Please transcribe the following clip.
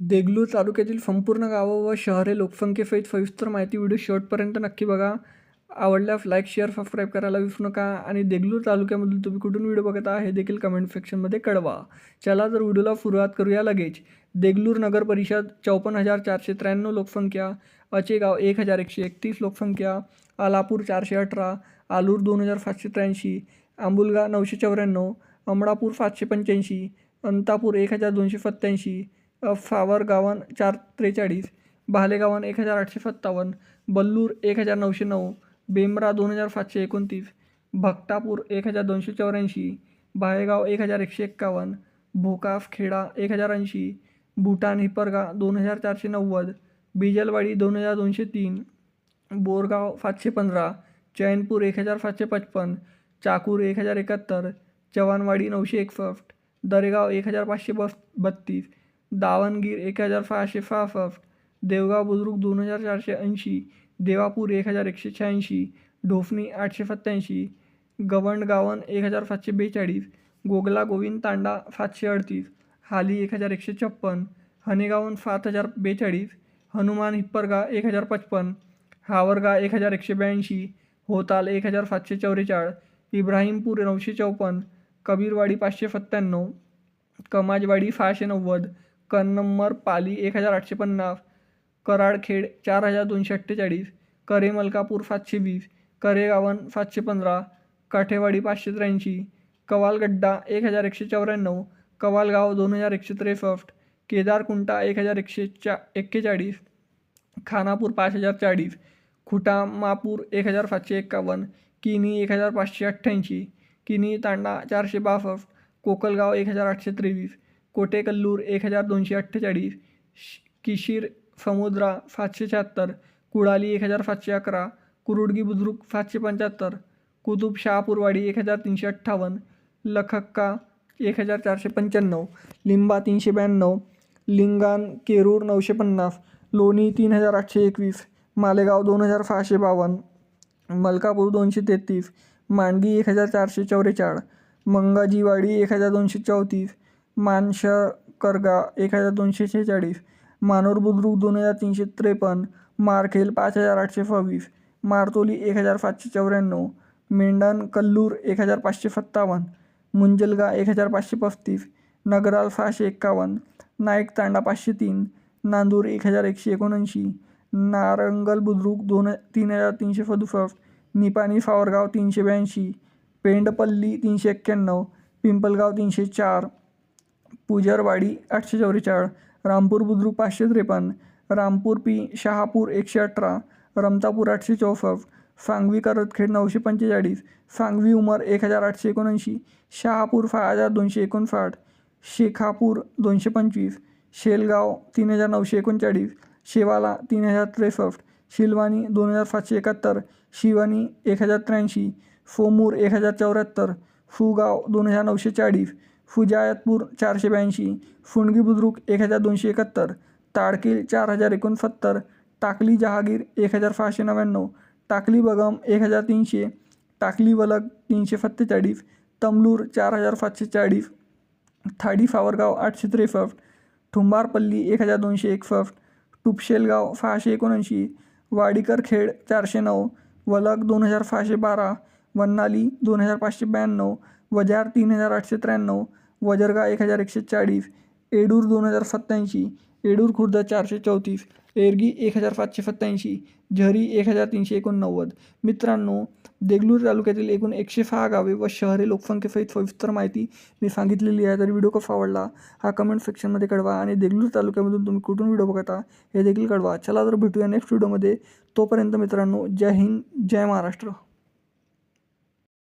देगलूर तालुक्यातील संपूर्ण गावं व शहरे लोकसंख्येसहित सविस्तर माहिती व्हिडिओ शेवटपर्यंत नक्की बघा. आवडल्यास लाईक शेअर सबस्क्राईब करायला विसरू नका. आणि देगलूर तालुक्यामधून तुम्ही कुठून व्हिडिओ बघत आहात हे देखील कमेंट सेक्शनमध्ये कळवा. चला तर व्हिडिओला सुरुवात करूया लगेच. देगलूर नगर परिषद चौपन्न हजार चारशे त्र्याण्णव लोकसंख्या अचेगाव एक हजार एकशे एकतीस लोकसंख्या आलापूर चारशे अठरा आलूर दोन हजार सातशे त्र्याऐंशी आंबुलगा नऊशे चौऱ्याण्णव अमळापूर सातशे पंच्याऐंशी अंतापूर एक हजार दोनशे सत्त्याऐंशी फावरगावन चार त्रेचाळीस भालेगावन एक हजार आठशे सत्तावन्न बल्लूर एक हजार नऊशे नऊ बेमरा दोन हजार सातशे एकोणतीस भक्तापूर एक हजार दोनशे चौऱ्याऐंशी बाहेगाव एक हजार एकशे एक्कावन्न भोकाफ खेडा एक हजार ऐंशी भूटान हिपरगा दोन हजार चारशे नव्वद बिजलवाडी दोन हजार दोनशे तीन बोरगाव सातशे पंधरा चैनपूर एक हजार सातशे पचपन्न चाकूर एक हजार एकाहत्तर चव्हाणवाडी नऊशे एकसष्ट दरेगाव एक हजार पाचशे बस बत्तीस दावणगीर एक हजार सहाशे सहासष्ट देवगाव बुद्रुक दोन हजार चारशे ऐंशी देवापूर एक हजार एकशे शहाऐंशी ढोफणी आठशे सत्त्याऐंशी गवंडगावन एक हजार सातशे बेचाळीस गोगला गोविंद तांडा सातशे अडतीस हाली एक हजार एकशे छप्पन हनेगावन सात हजार बेचाळीस हनुमान हिप्परगा एक हजार पचपन हावरगा एक हजार एकशे ब्याऐंशी होताल एक हजार सातशे चौवेचाळ इब्राहिमपूर नऊशे चौपन्न कबीरवाडी पाचशे सत्त्याण्णव कमाजवाडी सहाशे नव्वद कन्नम्मर पाली एक हजार आठशे पन्नास कराडखेड चार हजार दोनशे अठ्ठेचाळीस करे मलकापूर सातशे वीस करेगावन सातशे पंधरा काठेवाडी पाचशे त्र्याऐंशी कवालगड्डा एक हजार एकशे चौऱ्याण्णव कवालगाव दोन हजार एकशे त्रेसष्ट केदारकुंटा एक हजार एकशे चा एक्केचाळीस खानापूर पाच हजार चाळीस खुटामापूर एक हजार सातशे एक्कावन्न किनी एक हजार पाचशे अठ्ठ्याऐंशी किनी तांडा चारशे बासष्ट कोकलगाव एक हजार आठशे त्रेवीस कोटेकल्लूर एक हजार दोनशे अठ्ठेचाळीस किशीर समुद्रा सातशे शहात्तर कुडाली एक हजार सातशे अकरा कुरुडगी बुद्रुक सातशे पंच्याहत्तर कुतुब शहापूरवाडी एक हजार तीनशे अठ्ठावन्न लखक्का एक हजार चारशे पंच्याण्णव लिंबा तीनशे ब्याण्णव लिंगान केरूर नऊशे पन्नास लोणी तीन हजार आठशे एकवीस मालेगाव दोन हजार सहाशे बावन्न मलकापूर दोनशे तेहतीस मांडगी एक हजार चारशे चौवेचाळ मंगाजीवाडी एक हजार दोनशे चौतीस मानशरकरगा एक हजार दोनशे शेहेचाळीस. मानोर बुद्रुक दोन हजार तीनशे त्रेपन्न. मारखेल पाच हजार आठशे सव्वीस. मारतोली एक हजार पाचशे चौऱ्याण्णव. मेंढन कल्लूर एक हजार पाचशे सत्तावन्न. मुंजलगा एक हजार पाचशे पस्तीस. नगराल सहाशे एक्कावन्न. नाईक तांडा पाचशे तीन. नांदूर एक हजार एकशे एकोणऐंशी. नारंगल बुद्रुक दोन तीन हजार तीनशे सदुसष्ट. निपाणी सावरगाव तीनशे ब्याऐंशी. पेंडपल्ली तीनशे एक्क्याण्णव. पिंपलगाव तीनशे चार. पुजारवाडी आठशे चौवेचाळ रामपूर बुद्रुक पाचशे त्रेपन्न रामपूर पी शहापूर एकशे अठरा रमतापूर आठशे चौसष्ट सांगवी करतखेड नऊशे पंचेचाळीस सांगवी उमर एक हजार आठशे एकोणऐंशी शहापूर सहा हजार दोनशे एकोणसाठ शेखापूर दोनशे पंचवीस शेलगाव तीन हजार नऊशे एकोणचाळीस शेवाला तीन हजार त्रेसष्ट शिलवानी दोन हजार सातशे एकाहत्तर शिवानी एक हजार त्र्याऐंशी सोमूर एक हजार चौऱ्याहत्तर फुगाव दोन हजार नऊशे चाळीस फुजायतपूर चारशे ब्याऐंशी फुंडगी बुद्रुक एक हजार दोनशे एकाहत्तर ताडकील चार हजार एकोणसत्तर टाकली जहागीर एक हजार सहाशे नव्याण्णव टाकली बगम एक हजार तीनशे टाकली वलग तीनशे सत्तेचाळीस तमलूर चार हजार सातशे चाळीस थाडी फावरगाव आठशे त्रेसष्ट ठुंबारपल्ली एक हजार दोनशे एकसष्ट टुपशेलगाव सहाशे एकोणऐंशी वाडीकर खेड चारशे नऊ वलग दोन हजार सहाशे बारा वन्नाली दोन हजार पाचशे ब्याण्णव वजार तीन हजार आठशे त्र्याण्णव वजरगा एक हजार एकशे चाळीस एडूर दोन हजार सत्त्याऐंशी एडूर खुर्द चारशे चौतीस एरगी एक हजार सातशे सत्त्याऐंशी झरी एक हजार तीनशे एकोणनव्वद. मित्रांनो देगलूर तालुक्यातील एकूण एकशे सहा गावे व शहरे लोकसंख्येसहित सविस्तर माहिती मी सांगितलेली आहे. तर व्हिडिओ कसा आवडला हा कमेंट सेक्शनमध्ये कळवा आणि देगलूर तालुक्यामधून तुम्ही कुठून व्हिडिओ बघता हे देखील कळवा. चला तर भेटूया नेक्स्ट व्हिडिओमध्ये तोपर्यंत मित्रांनो जय हिंद जय महाराष्ट्र.